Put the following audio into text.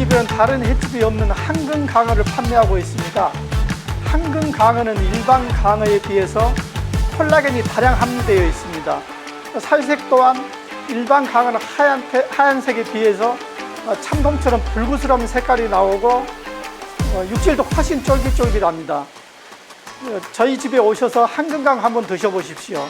집은 다른 횟집이 없는 한근 강어를 판매하고 있습니다. 한근 강어는 일반 강어에 비해서 콜라겐이 다량 함유되어 있습니다. 살색 또한 일반 강어는 하얀, 하얀색에 비해서 참돔처럼 불구스러운 색깔이 나오고 어, 육질도 훨씬 쫄깃쫄깃합니다. 어, 저희 집에 오셔서 한근강 한번 드셔보십시오.